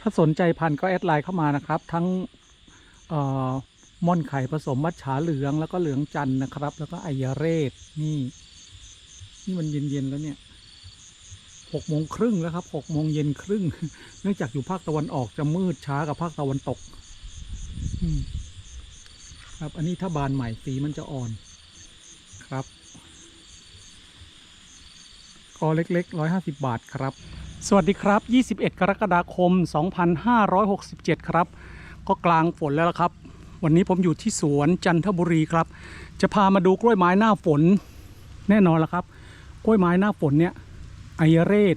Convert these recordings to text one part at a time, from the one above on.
ถ้าสนใจพันธุ์ก็แอดไลน์เข้ามานะครับ ทั้งม่อนไข่ผสมมัดฉาเหลืองแล้วก็เหลืองจันนะครับ แล้วก็ไอยาเรศนี่ นี่มันเย็นๆแล้วเนี่ยหกโมงครึ่งแล้วครับหกโมงเย็นครึ่ง เนื่องจากอยู่ภาคตะวันออกจะมืดช้ากับภาคตะวันตกครับ อันนี้ถ้าบานใหม่สีมันจะอ่อนครับกอเล็กๆ150บาทครับ สวัสดีครับ 21 กรกฎาคม 2567 ครับ ก็กลางฝนแล้วละครับ วันนี้ผมอยู่ที่สวนจันทบุรีครับ จะพามาดูกล้วยไม้หน้าฝนแน่นอนละครับ กล้วยไม้หน้าฝนเนี่ยไอเรศ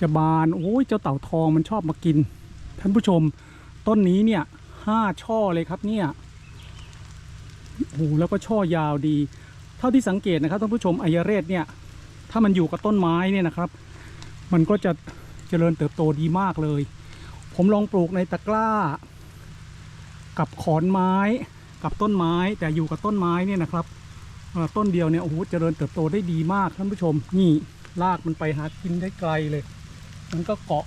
จะบาน โอ้ยเจ้าเต่าทองมันชอบมากิน ท่านผู้ชมต้นนี้เนี่ยห้าช่อเลยครับเนี่ย โอ้โหแล้วก็ช่อยาวดี เท่าที่สังเกตนะครับท่านผู้ชมไอยเรศเนี่ย ถ้ามันอยู่กับต้นไม้เนี่ยนะครับ มันก็จะเจริญเติบโตดีมากเลย ผมลองปลูกในตะกร้า กับขอนไม้กับต้นไม้ แต่อยู่กับต้นไม้เนี่ยนะครับต้นเดียวเนี่ยโอ้โหเจริญเติบโตได้ดีมากท่านผู้ชมนี่รากมันไปหากินได้ไกลเลย มันก็เกาะ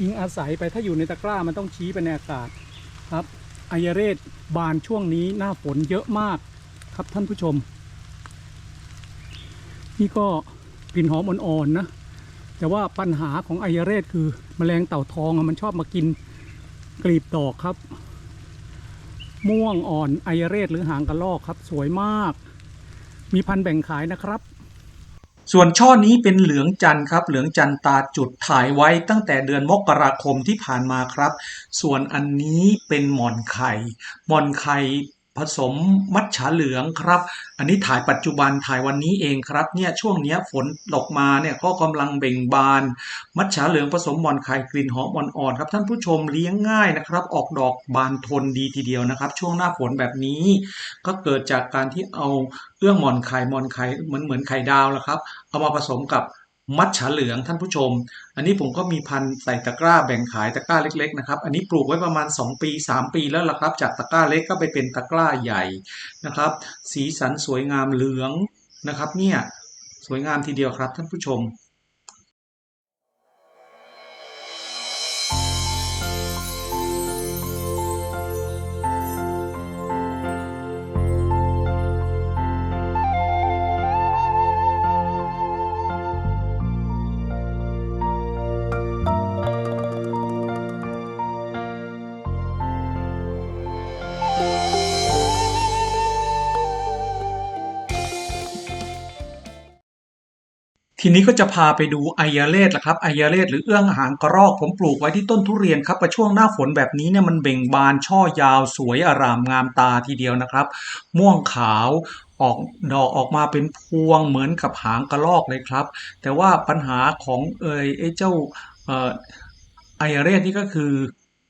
อิงอาศัยไปถ้าอยู่ในตะกร้ามันต้องชี้ไปในอากาศครับไอยเรศบานช่วงนี้หน้าฝนเยอะมากครับท่านผู้ชม นี่ก็กลิ่นหอมอ่อนๆนะ แต่ว่าปัญหาของไอยเรศคือแมลงเต่าทองมันชอบมากินกลีบดอกครับ ม่วงอ่อนไอยเรศหรือหางกระรอกครับ สวยมาก มีพันธุ์แบ่งขายนะครับ ส่วนช่อนี้เป็นเหลืองจันทร์ครับ เหลืองจันตาจุดถ่ายไว้ตั้งแต่เดือนมกราคมที่ผ่านมาครับ ส่วนอันนี้เป็นหมอนไข่ หมอนไข่ สมมัทฉาเหลืองครับ อันนี้ถ่ายปัจจุบันถ่ายวันนี้เองครับเนี่ยช่วงเนี้ยฝนตกมาเนี่ยก็กำลังเบ่งบาน มัทฉาเหลืองผสมหมอนไข่กลิ่นหอมอ่อนๆครับท่านผู้ชมเลี้ยงง่ายนะครับ ออกดอกบานทนดีทีเดียวนะครับ ช่วงหน้าฝนแบบนี้ ก็เกิดจากการที่เอาเอื้องหมอนไข่หมอนไข่เหมือนเหมือนไข่ดาวแล้วครับ เอามาผสมกับ มัดฉาเหลืองท่านผู้ชม อันนี้ผมก็มีพันธุ์ใส่ตะกร้าแบ่งขายตะกร้าเล็กๆนะครับ อันนี้ปลูกไว้ประมาณ 2 ปี 3 ปีแล้วล่ะครับ จากตะกร้าเล็กก็ไปเป็นตะกร้าใหญ่นะครับ สีสันสวยงามเหลืองนะครับ เนี่ยสวยงามทีเดียวครับท่านผู้ชม ทีนี้ก็จะพาไปดูไอยาเลศละครับไอยาเลศหรือเอื้องหางกระรอกผมปลูกไว้ที่ต้นทุเรียนครับประช่วงหน้าฝนแบบนี้เนี่ยมันเบ่งบานช่อยาวสวยอารามงามตาทีเดียวนะครับ ม่วงขาวออกดอกออกมาเป็นพวงเหมือนกับหางกระรอกเลยครับ แต่ว่าปัญหาของเอยไอเจ้าไอยาเลศนี่ก็คือ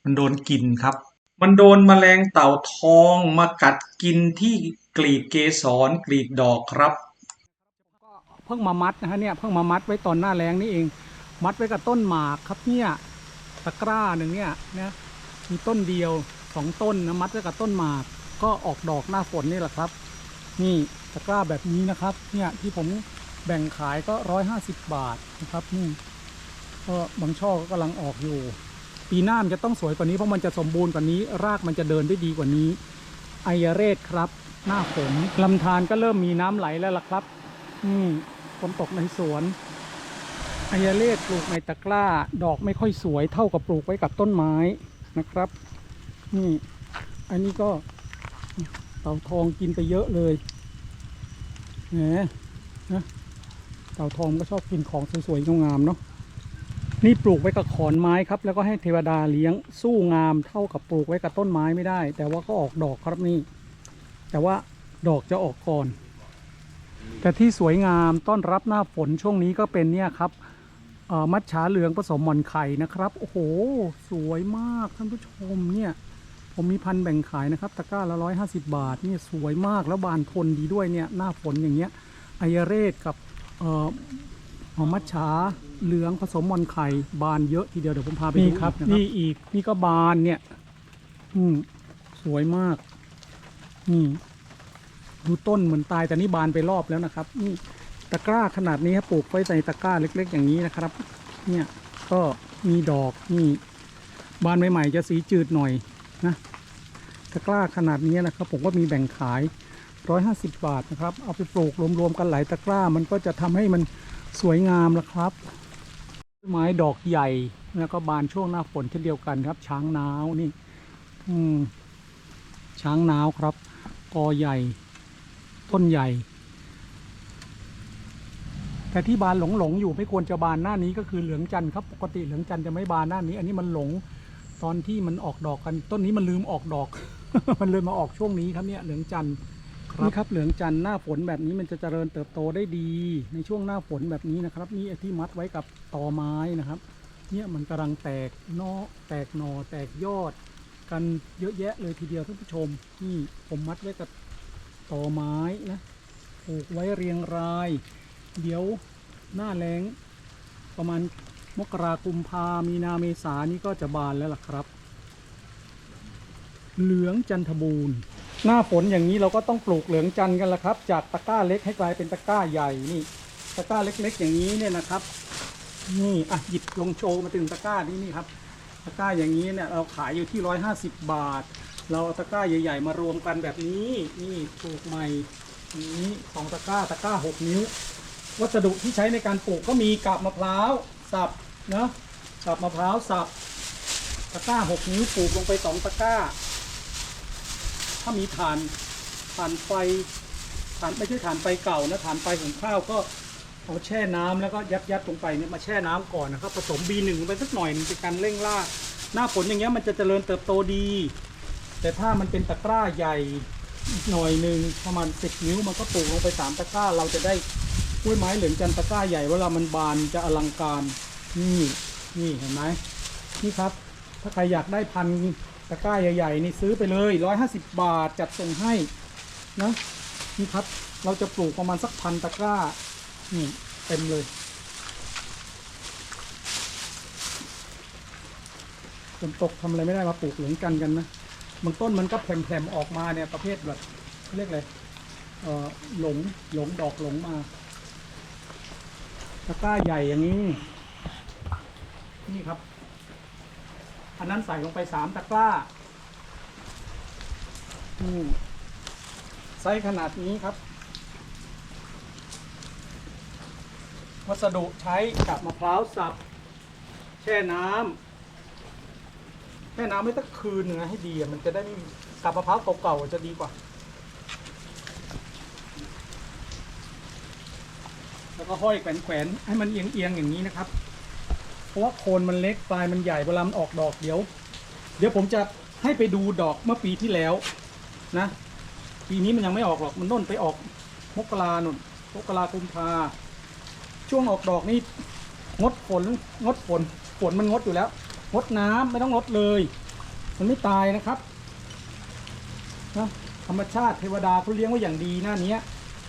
มันโดนกินครับ มันโดนแมลงเต่าทองมากัดกินที่กลีบเกสรกลีบดอกครับ พิ่งมามัดนะฮะเนี่ยเพิ่งมามัดไว้ตอนหน้าแรงนี่เอง มัดไว้กับต้นหมากครับเนี่ยตะกร้าหนึ่งเนี่ยนะมีต้นเดียวสองต้นนะมัดไว้กับต้นหมาก ก็ออกดอกหน้าฝนนี่แหละครับ นี่ตะกร้าแบบนี้นะครับ เนี่ยที่ผมแบ่งขายก็ร้อยห้าสิบบาทนะครับนี่ก็บางช่อก็กำลังออกอยู่ ปีหน้ามันจะต้องสวยกว่านี้เพราะมันจะสมบูรณ์กว่านี้ รากมันจะเดินได้ดีกว่านี้ไอยาเรศครับ หน้าฝนลำธารก็เริ่มมีน้ำไหลแล้วล่ะครับ อืม ฝนตกในสวนอายาเลศปลูกในตะกร้า ดอกไม่ค่อยสวยเท่ากับปลูกไว้กับต้นไม้นะครับ นี่ อันนี้ก็เต่าทองกินไปเยอะเลยแหมนะเต่าทองก็ชอบกินของสวยๆงามๆเนาะนี่ปลูกไว้กับขอนไม้ครับ แล้วก็ให้เทวดาเลี้ยงสู้งามเท่ากับปลูกไว้กับต้นไม้ไม่ได้ แต่ว่าก็ออกดอกครับนี่ แต่ว่าดอกจะออกก่อน แต่ที่สวยงามต้อนรับหน้าฝนช่วงนี้ก็เป็นเนี่ยครับเอ่อมัดฉาเหลืองผสมหมอนไข่นะครับ โอ้โห สวยมากท่านผู้ชมเนี่ย ผมมีพันธุ์แบ่งขายนะครับ ตะกร้าละร้อยห้าสิบาทเนี่ยสวยมากแล้วบานทนดีด้วยเนี่ย หน้าฝนอย่างเงี้ยไอยเรศกับเอ่อหอมมัดฉาเหลืองผสมหมอนไข่บานเยอะทีเดียวเดี๋ยวผมพาไปดูนี่ครับ นี่อีกนี่ก็บานเนี่ย อืมสวยมากนี่ ดูต้นเหมือนตายแต่นี่บานไปรอบแล้วนะครับนี่ตะกร้าขนาดนี้ครับปลูกไว้ในตะกร้าเล็ก ๆ อย่างนี้นะครับ เนี่ยก็มีดอกนี่บานใหม่ๆจะสีจืดหน่อยนะตะกร้าขนาดนี้นะครับ ผมก็มีแบ่งขาย 150 บาทนะครับ เอาไปปลูกรวมๆกันหลายตะกร้ามันก็จะทำให้มันสวยงามละครับไม้ดอกใหญ่แล้วก็บานช่วงหน้าฝนเช่นเดียวกันครับ ช้างนาวนี่ อืมช้างนาวครับกอใหญ่ ต้นใหญ่ แต่ที่บานหลงหลงๆอยู่ไม่ควรจะบานหน้านี้ก็คือเหลืองจันทร์ครับปกติเหลืองจันทร์จะไม่บานหน้านี้ อันนี้มันหลงตอนที่มันออกดอกกัน ต้นนี้มันลืมออกดอก มันเลยมาออกช่วงนี้ครับเนี่ยเหลืองจันทร์นี่ครับเหลืองจันทร์หน้าฝนแบบนี้มันจะเจริญเติบโตได้ดี ในช่วงหน้าฝนแบบนี้นะครับ นี่ที่มัดไว้กับตอไม้นะครับ เนี่ยมันกำลังแตกนอแตกหนอแตกยอด กันเยอะแยะเลยทีเดียวท่านผู้ชมนี่ผมมัดไว้กับ ตอไม้นะปลูกไว้เรียงราย เดี๋ยวหน้าแล้งประมาณมกรากุมภามีนาเมษานี่ก็จะบานแล้วล่ะครับ เหลืองจันทบูรณ์ หน้าฝนอย่างนี้เราก็ต้องปลูกเหลืองจันกันละครับ จากตะกร้าเล็กให้กลายเป็นตะกร้าใหญ่นี่ ตะกร้าเล็ก ๆ อย่างนี้เนี่ยนะครับ นี่อะหยิบลงโชว์มาถึงตะกร้านี้นี่ครับ ตะกร้าอย่างนี้เนี่ยเราขายอยู่ที่150บาท เราเอาตะกร้าใหญ่ ๆ มารวมกันแบบนี้ นี่ปลูกใหม่นี้สองตะกร้าตะกร้า 6 นิ้ว วัสดุที่ใช้ในการปลูกก็มีกาบมะพร้าวสับเนะกาบมะพร้าวสับตะกร้า 6 นิ้วปลูกลงไป 2 ตะกร้า ถ้ามีถ่านถ่านไฟถ่านไม่ใช่ถ่านไฟเก่านะถ่านไฟหุงข้าวก็เอาแช่น้ำแล้วก็ยัดยัดลงไปเนี่ยมาแช่น้ำก่อนนะครับผสม B1 ลงไปสักหน่อยนึงเป็นการเร่งราหน้าฝนอย่างเงี้ยมันจะเจริญเติบโตดี แต่ถ้ามันเป็นตะกร้าใหญ่หน่อยหนึ่งประมาณ10นิ้วมันก็ปลูกลงไปสามตะกร้า เราจะได้กล้วยไม้เหลืองจันตะกร้าใหญ่เวลามันบานจะอลังการนี่นี่เห็นไหมนี่ครับ ถ้าใครอยากได้พันตะกร้าใหญ่ๆนี่ซื้อไปเลย150บาทจัดส่งให้นะนี่ครับเราจะปลูกประมาณสักพันตะกร้านี่เต็มเลยฝนตกทำอะไรไม่ได้มาปลูกเหลืองกันกันนะ บางต้นมันก็แผ่มๆออกมาเนี่ยประเภทแบบเรียกอะไรเอ่อหลงหลงดอกหลงมาตะกร้าใหญ่อย่างนี้ นี่ครับ อันนั้นใส่ลงไปสามตะกร้าอืมไซส์ขนาดนี้ครับ วัสดุใช้กับมะพร้าวสับ แช่น้ำ ช่น้ำไม่ต้องคืนนึงนะให้ดีอะมันจะได้ไม่กับมะพร้าวเก่าๆจะดีกว่า แล้วก็ห้อยแขวนๆให้มันเอียงๆอย่างนี้นะครับ เพราะว่าโคนมันเล็กปลายมันใหญ่เวลามันออกดอกเดี๋ยว เดี๋ยวผมจะให้ไปดูดอกเมื่อปีที่แล้วนะ ปีนี้มันยังไม่ออกหรอกมันน่นไปออกมกราหนุนมกรากุมภาช่วงออกดอกนี่งดฝนงดฝนฝนมันงดอยู่แล้ว งดน้ำไม่ต้องงดเลย มันไม่ตายนะครับนะธรรมชาติเทวดาเขาเลี้ยงไว้อย่างดีหน้าเนี้ย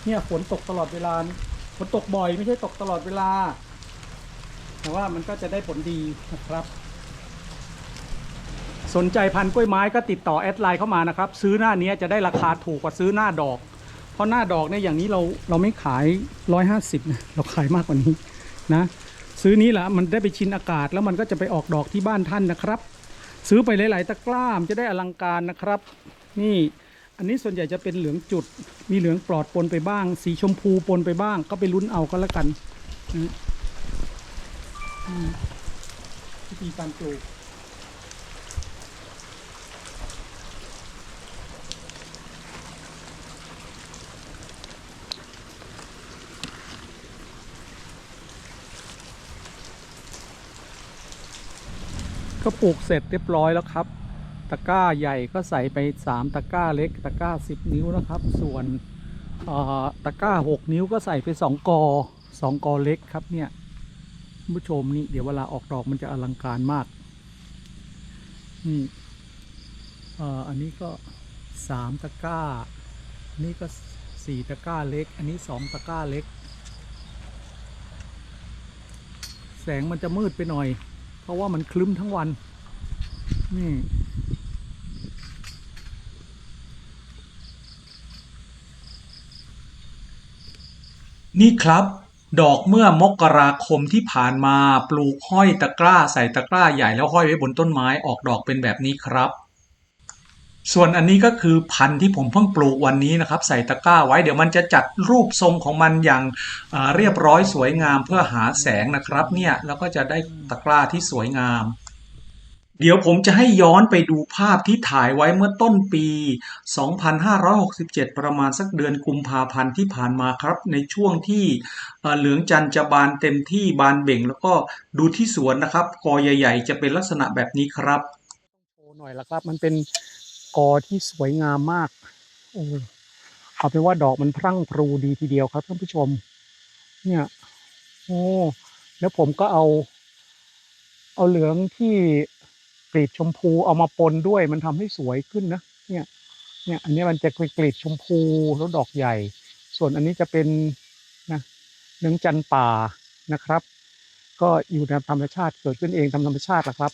เนี่ยฝนตกตลอดเวลาฝนตกบ่อยไม่ใช่ตกตลอดเวลา แต่ว่ามันก็จะได้ผลดีนะครับ สนใจพันธุ์กล้วยไม้ก็ติดต่อแอดไลน์เข้ามานะครับ ซื้อหน้านี้จะได้ราคาถูกกว่าซื้อหน้าดอก เพราะหน้าดอกเนี่ยอย่างนี้เราเราไม่ขาย 150นะเราขายมากกว่านี้นะ ซื้อนี้แหละมันได้ไปชินอากาศแล้วมันก็จะไปออกดอกที่บ้านท่านนะครับ ซื้อไปหลาย ๆ ตะกร้ามจะได้อลังการนะครับ นี่อันนี้ส่วนใหญ่จะเป็นเหลืองจุด มีเหลืองปลอดปนไปบ้าง สีชมพูปนไปบ้าง ก็ไปลุ้นเอาก็แล้วกันนะอืมวิธีการปลูก ก็ปลูกเสร็จเรียบร้อยแล้วครับ ตะกร้าใหญ่ก็ใส่ไป 3 ตะกร้าเล็ก ตะกร้า 10 นิ้วนะครับ ส่วนตะกร้า 6 นิ้วก็ใส่ไป 2 กอ 2 กอเล็กครับเนี่ยผู้ชมนี่เดี๋ยวเวลาออกดอกมันจะอลังการมากนี่อันนี้ก็ 3 ตะกร้านนี้ก็ 4 ตะกร้าเล็ก อันนี้ 2 ตะกร้าเล็ก แสงมันจะมืดไปหน่อย เพราะว่ามันคลึ้มทั้งวัน นี่ นี่ครับ ดอกเมื่อมกราคมที่ผ่านมาปลูกห้อยตะกร้าใส่ตะกร้าใหญ่แล้วห้อยไว้บนต้นไม้ออกดอกเป็นแบบนี้ครับ ส่วนอันนี้ก็คือพันธุ์ที่ผมเพิ่งปลูกวันนี้นะครับ ใส่ตะกร้าไว้เดี๋ยวมันจะจัดรูปทรงของมันอย่างเรียบร้อยสวยงามเพื่อหาแสงนะครับเนี่ยแล้วก็จะได้ตะกร้าที่สวยงาม เดี๋ยวผมจะให้ย้อนไปดูภาพที่ถ่ายไว้เมื่อต้นปี 2567 ประมาณสักเดือนกุมภาพันธ์ที่ผ่านมาครับ ในช่วงที่เหลืองจันจะบานเต็มที่บานเบ่ง แล้วก็ดูที่สวนนะครับกอใหญ่ ๆ จะเป็นลักษณะแบบนี้ครับโชว์หน่อยละครับ มันเป็น กอที่สวยงามมาก โอ้เอาเป็นว่าดอกมันพรั่งพรูดีทีเดียวครับท่านผู้ชม เนี่ย โอ้แล้วผมก็เอา เอาเหลืองที่กรีดชมพูเอามาปนด้วยมันทำให้สวยขึ้นนะ เนี่ย เนี่ย อันนี้มันจะกรีดชมพูแล้วดอกใหญ่ ส่วนอันนี้จะเป็นนะเหลืองจันป่านะครับ ก็อยู่ในธรรมชาติเกิดขึ้นเองตามธรรมชาติแหละครับ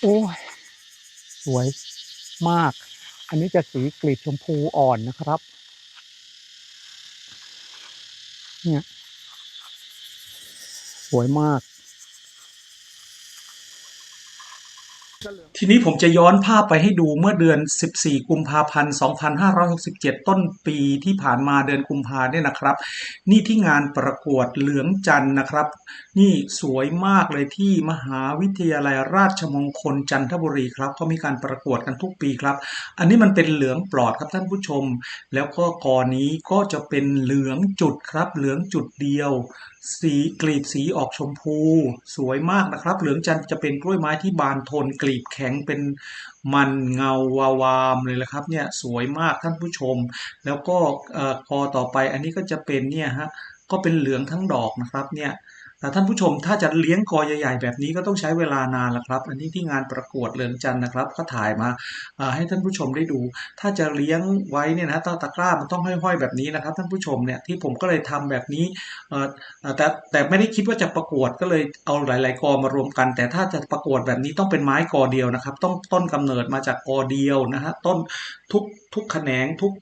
โอ้ย สวย มาก อันนี้จะสีกลีบชมพูอ่อนนะครับ เนี่ย สวยมาก ทีนี้ผมจะย้อนภาพไปให้ดูเมื่อเดือน 14 กุมภาพันธ์ 2567 ต้นปีที่ผ่านมาเดือนกุมภาเนี่ยนะครับ นี่ที่งานประกวดเหลืองจันนะครับ นี่สวยมากเลยที่มหาวิทยาลัยราชมงคลจันทบุรีครับก็มีการประกวดกันทุกปีครับ อันนี้มันเป็นเหลืองปลอดครับท่านผู้ชม แล้วก็กอนี้ก็จะเป็นเหลืองจุดครับ เหลืองจุดเดียวสีกลีบสีออกชมพู สวยมากนะครับ เหลืองจันทร์จะเป็นกล้วยไม้ที่บานทนกลีบแข็งเป็นมันเงาวาวามเลยละครับเนี่ยสวยมากท่านผู้ชม แล้วก็คออต่อไปอันนี้ก็จะเป็นเนี่ยฮะก็เป็นเหลืองทั้งดอกนะครับเนี่ย แต่ท่านผู้ชมถ้าจะเลี้ยงกอใหญ่ๆแบบนี้ก็ต้องใช้เวลานานละครับ อันนี้ที่งานประกวดเลืองจันนะครับ ก็ถ่ายมาให้ท่านผู้ชมได้ดู ถ้าจะเลี้ยงไว้เนี่ยนะตตะกร้ามันต้องห้อยๆแบบนี้นะครับ ท่านผู้ชมเนี่ยที่ผมก็เลยทำแบบนี้แต่แต่ไม่ได้คิดว่าจะประกวดก็เลยเอาหลาย ๆ กอมารวมกัน แต่ถ้าจะประกวดแบบนี้ต้องเป็นไม้กอเดียวนะครับ ต้องต้นกำเนิดมาจากกอเดียวนะฮะต้นทุกทุกแขนงทุก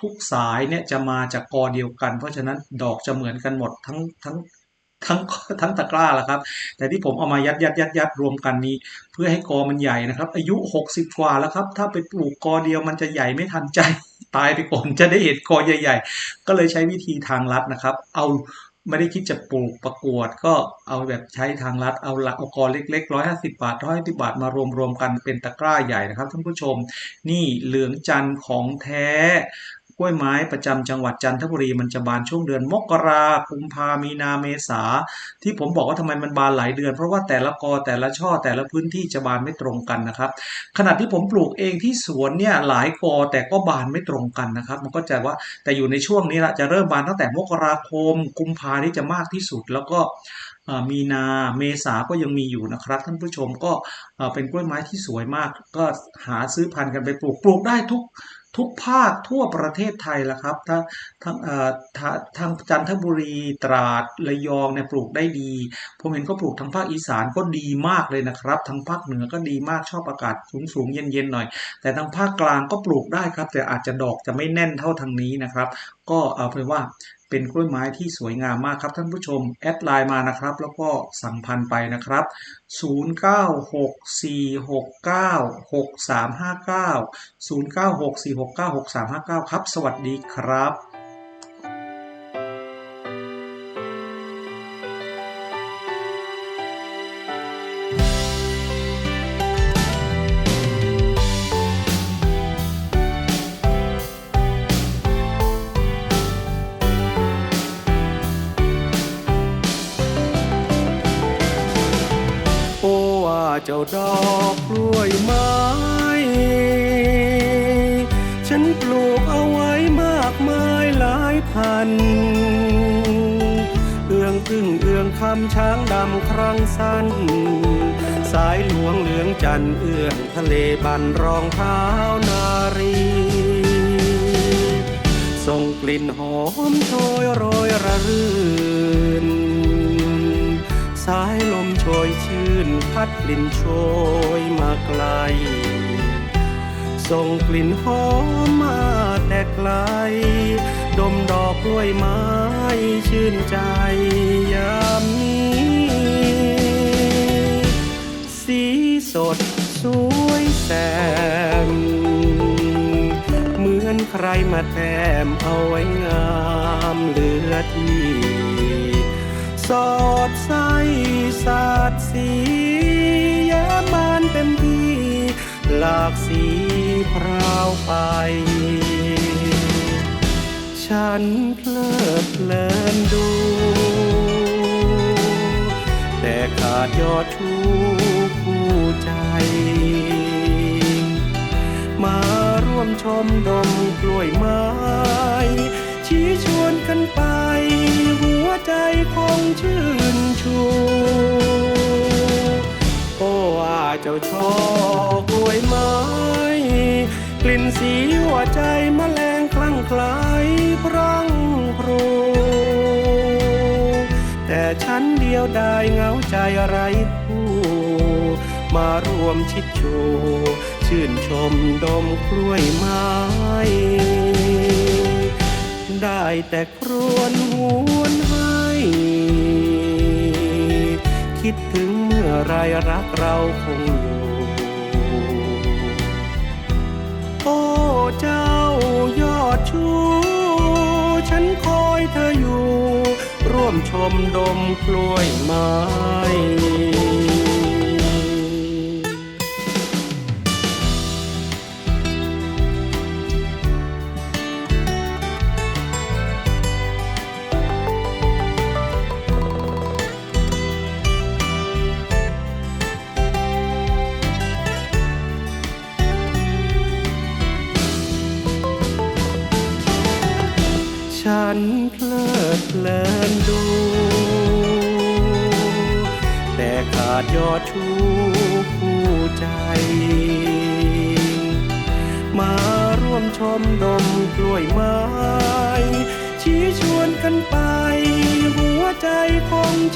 ทุกสายเนี่ยจะมาจากกอเดียวกัน เพราะฉะนั้นดอกจะเหมือนกันหมดทั้งทั้ง ทั้งทั้งตะกร้าแหละครับ แต่ที่ผมเอามายัดยัดยัดยัดรวมกันนี้ เพื่อให้กอมันใหญ่นะครับ อายุ 60 กว่าแล้วครับ ถ้าไปปลูกกอเดียวมันจะใหญ่ไม่ทันใจ ตายไปก่อนจะได้เห็นกอใหญ่ ๆ ก็เลยใช้วิธีทางลัดนะครับ เอาไม่ได้คิดจะปลูกประกวดก็เอาแบบใช้ทางลัดเอาละเอากอเล็กๆร้อยห้าสิบาทร้อยสิบาทมารวมๆกันเป็นตะกร้าใหญ่นะครับท่านผู้ชม นี่เหลืองจันทร์ของแท้ ล้วยไม้ประจำจังหวัดจันทบุรีมันจะบานช่วงเดือนมกรากุมภามีนาเมษา ที่ผมบอกว่าทำไมมันบานหลายเดือน เพราะว่าแต่ละกอแต่ละช่อแต่ละพื้นที่จะบานไม่ตรงกันนะครับ ขณะที่ผมปลูกเองที่สวนเนี่ยหลายกอแต่ก็บานไม่ตรงกันนะครับ มันก็จะว่าแต่อยู่ในช่วงนี้ละจะเริ่มบานตั้งแต่มกราคมกุมภาที่จะมากที่สุดแล้วก็มีนาเมษาก็ยังมีอยู่นะครับ ท่านผู้ชมก็เป็นกล้วยไม้ที่สวยมาก ก็หาซื้อพันธุ์กันไปปลูกปลูกได้ทุก ทุกภาคทั่วประเทศไทยละครับถ้าทั้งทางจันทบุรีตราดระยองเนี่ยปลูกได้ดี ผมเห็นก็ปลูกทางภาคอีสานก็ดีมากเลยนะครับทางภาคเหนือก็ดีมากชอบอากาศสูงสูงๆเย็นเย็นๆหน่อย แต่ทางภาคกลางก็ปลูกได้ครับ แต่อาจจะดอกจะไม่แน่นเท่าทางนี้นะครับ ก็เอาเป็นว่า เป็นกล้วยไม้ที่สวยงามมากครับท่านผู้ชม แอดไลน์มานะครับ แล้วก็สั่งพันธุ์ไปนะครับ 0964696359 0964696359 ครับ สวัสดีครับ ฉันปลูกเอาไว้มากมายหลายพัน เอื้องพึ่งเอื้องคำช้างดำครั้งสั้น สายหลวงเหลืองจันเอื้องทะเลบันรองเท้านารีส่งกลิ่นหอมโชยโรยระรื่น สายลมโชยชื่นพัดกลิ่นโชยมาไกล ส่งกลิ่นหอมมาแต่ไกล ดมดอกกล้วยไม้ชื่นใจยามนี้ สีสดสวยแสมเหมือนใครมาแต้มเอาไว้งามเหลือที่สอดใสสาดสีแย้มานเต็มที่หลาก สีพราวไป ฉันเพลิดเพลินดู แต่ขาดยอดชูคู่ใจ มาร่วมชมดมกล้วยไม้ ชี้ชวนกันไป หัวใจคงชื่นชู อ้ว่าเจ้าชอกล้วยไม้ กลิ่นสีหัวใจมแมลงคลั่งไคล้พรังพรูแต่ฉันเดียวได้เหงาใจไรคู่มารวมชิดชูชื่นชมดมกล้วยไม้ ได้แต่ครวญหวนให้ คิดถึง มื่อไรรักเราคงอยู่ โอ้เจ้ายอดชู ฉันคอยเธออยู่ ร่วมชมดมกล้วยไม้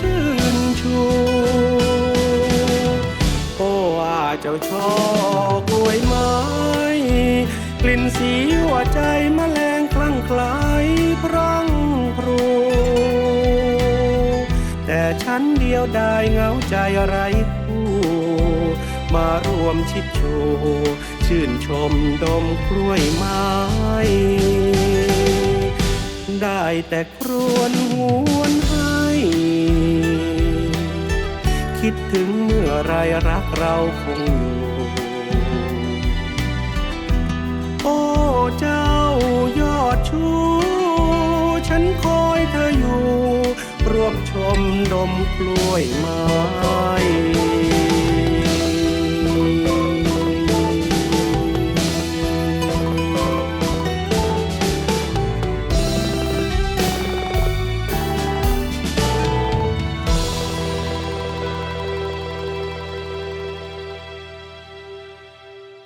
ชื่นชูโอ้ว่าเจ้าชอกล้วยไม้ กลิ่นสีหัวใจแมลงคลั่งไคล้พรังพรู แต่ฉันเดียวได้เหงาใจไรคู่ มารวมชิดชว์ชื่นชมดมกล้วยไม้ ได้แต่ครวญหว คิดถึงเมื่อไรรักเราคงอยู่โอ้เจ้ายอดชู ฉันคอยเธออยู่ร่วมชมดมกล้วยไม้